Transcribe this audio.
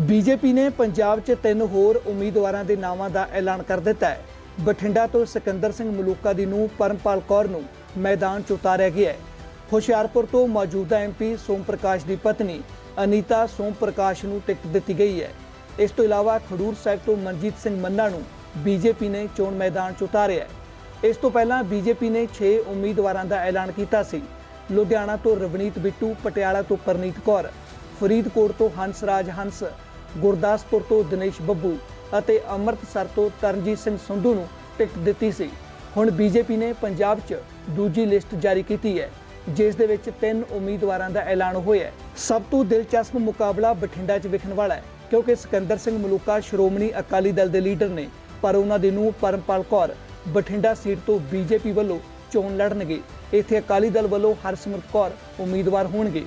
BJP ਨੇ ਪੰਜਾਬ 'ਚ ਤਿੰਨ ਹੋਰ ਉਮੀਦਵਾਰਾਂ ਦੇ ਨਾਵਾਂ ਦਾ ਐਲਾਨ ਕਰ ਦਿੱਤਾ ਹੈ। ਬਠਿੰਡਾ ਤੋਂ ਸਿਕੰਦਰ ਸਿੰਘ ਮਲੂਕਾ ਦੀ ਨੂੰ ਪਰਮਪਾਲ ਕੌਰ ਨੂੰ ਮੈਦਾਨ 'ਚ ਉਤਾਰਿਆ ਗਿਆ ਹੈ। ਹੁਸ਼ਿਆਰਪੁਰ ਤੋਂ ਮੌਜੂਦਾ ਐਮਪੀ ਸੋਮ ਪ੍ਰਕਾਸ਼ ਦੀ ਪਤਨੀ ਅਨੀਤਾ ਸੋਮ ਪ੍ਰਕਾਸ਼ ਨੂੰ ਟਿਕਟ ਦਿੱਤੀ ਗਈ ਹੈ। ਇਸ ਤੋਂ ਇਲਾਵਾ ਖਡੂਰ ਸਾਹਿਬ ਤੋਂ ਮਨਜੀਤ ਸਿੰਘ ਮੰਨਾ ਨੂੰ ਬੀਜੇਪੀ ਨੇ ਚੋਣ ਮੈਦਾਨ 'ਚ ਉਤਾਰਿਆ ਹੈ। ਇਸ ਤੋਂ ਪਹਿਲਾਂ ਬੀਜੇਪੀ ਨੇ 6 ਉਮੀਦਵਾਰਾਂ ਦਾ ਐਲਾਨ ਕੀਤਾ ਸੀ। ਲੁਧਿਆਣਾ ਤੋਂ ਰਵਨੀਤ ਬਿੱਟੂ, ਪਟਿਆਲਾ ਤੋਂ ਪਰਨੀਤ ਕੌਰ, ਫਰੀਦਕੋਟ ਤੋਂ ਹੰਸਰਾਜ ਹੰਸ ਗੁਰਦਾਸਪੁਰ ਤੋਂ ਦਿਨੇਸ਼ ਬੱਬੂ ਅਤੇ ਅੰਮ੍ਰਿਤਸਰ ਤੋਂ ਤਰਨਜੀਤ ਸਿੰਘ ਸੰਧੂ ਨੂੰ ਟਿਕਟ ਦਿੱਤੀ ਸੀ। ਹੁਣ ਬੀਜੇਪੀ ਨੇ ਪੰਜਾਬ 'ਚ ਦੂਜੀ ਲਿਸਟ ਜਾਰੀ ਕੀਤੀ ਹੈ, ਜਿਸ ਦੇ ਵਿੱਚ ਤਿੰਨ ਉਮੀਦਵਾਰਾਂ ਦਾ ਐਲਾਨ ਹੋਇਆ ਹੈ। ਸਭ ਤੋਂ ਦਿਲਚਸਪ ਮੁਕਾਬਲਾ ਬਠਿੰਡਾ 'ਚ ਵਿਖਣ ਵਾਲਾ ਹੈ, ਕਿਉਂਕਿ ਸਿਕੰਦਰ ਸਿੰਘ ਮਲੂਕਾ, ਸ਼੍ਰੋਮਣੀ ਅਕਾਲੀ ਦਲ ਦੇ ਲੀਡਰ ਨੇ, ਪਰ ਉਹਨਾਂ ਦੇ ਨੂੰ ਪਰਮਪਾਲ ਕੌਰ ਬਠਿੰਡਾ ਸੀਟ ਤੋਂ ਬੀਜੇਪੀ ਵੱਲੋਂ ਚੋਣ ਲੜਨਗੇ। ਇੱਥੇ ਅਕਾਲੀ ਦਲ ਵੱਲੋਂ ਹਰਸਿਮਰਤ ਕੌਰ ਉਮੀਦਵਾਰ ਹੋਣਗੇ।